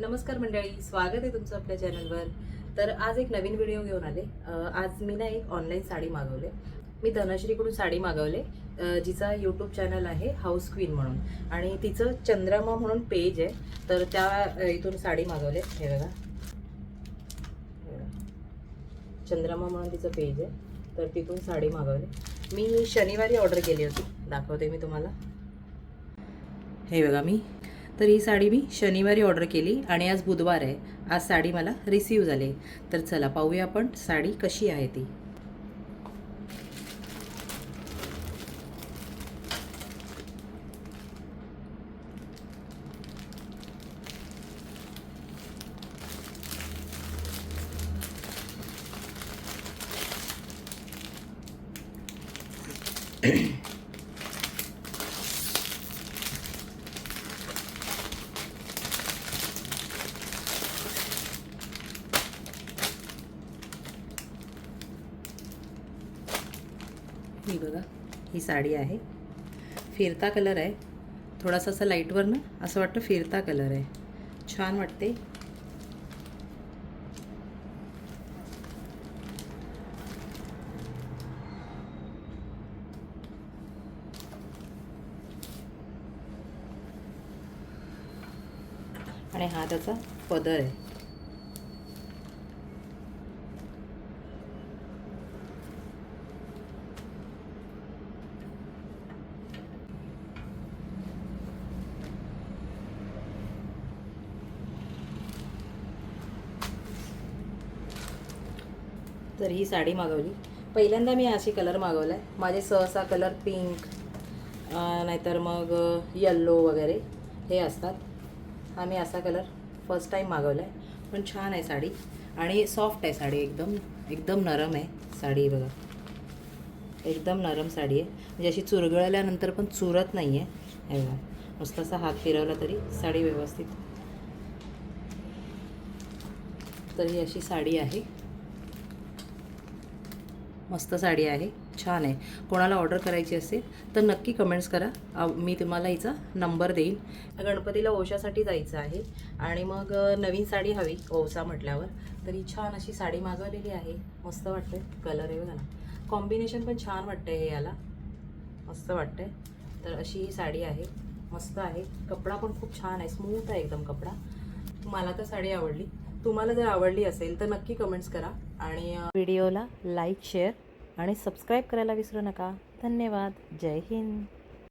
नमस्कार मंडळी स्वागत आहे तुमचं आपल्या चॅनलवर. तर आज एक नवीन व्हिडिओ घेऊन आले. आज मी ना एक ऑनलाईन साडी मागवले. मी धनश्रीकडून साडी मागवले. जिचा यूट्यूब चॅनल आहे हाऊस क्वीन म्हणून. आणि तिचं चंद्रमा म्हणून पेज आहे. तर त्या इथून साडी मागवले. हे बघा. चंद्रमा म्हणून तिचं पेज आहे. तर तिथून साडी मागवली. मी शनिवारी ऑर्डर केली होती. दाखवते मी तुम्हाला. हे बघा मी. तर ही साडी मी शनिवारी ऑर्डर केली आणि आज बुधवार आहे. आज साडी मला रिसीव झाली तर चला पाहूया आपण साडी कशी आहे ती. ही बघा ही साडी आहे. फिरता कलर आहे. थोडासा असं लाईटवर ना असं वाटतं फिरता कलर आहे. छान वाटते. आणि हा त्याचा पदर आहे. तर ही साडी मागवली. पहिल्यांदा मी अशी कलर मागवला आहे माझे सहसा कलर पिंक नाहीतर मग यल्लो वगैरे हे असतात. हा मी असा कलर फर्स्ट टाईम मागवला आहे पण छान आहे साडी. आणि सॉफ्ट आहे साडी एकदम. एकदम नरम आहे साडी बघा. एकदम नरम साडी आहे. म्हणजे अशी चुरगळल्यानंतर पण चुरत नाही आहे हे बघा. नुसतं असा हात फिरवला तरी साडी व्यवस्थित. तर ही अशी साडी आहे. मस्त साडी आहे छान आहे. कोणाला ऑर्डर करायची असेल तर नक्की कमेंट्स करा. मी तुम्हाला हिचा नंबर देईन. गणपतीला ओशासाठी जायचं आहे. आणि मग नवीन साडी हवी ओसा म्हटल्यावर. तर ही छान अशी साडी मागवलेली आहे. मस्त वाटते कलर आहे बघा ना. कॉम्बिनेशन पण छान वाटतं हे याला. मस्त वाटतंय. तर अशी ही साडी आहे. मस्त आहे. कपडा पण खूप छान आहे. स्मूथ आहे एकदम कपडा. मला तर साडी आवडली. तुम्हाला जर आवडली असेल तर नक्की कमेंट्स करा. आणि व्हिडिओला लाईक शेअर आणि सबस्क्राईब करायला विसरू नका. धन्यवाद. जय हिंद.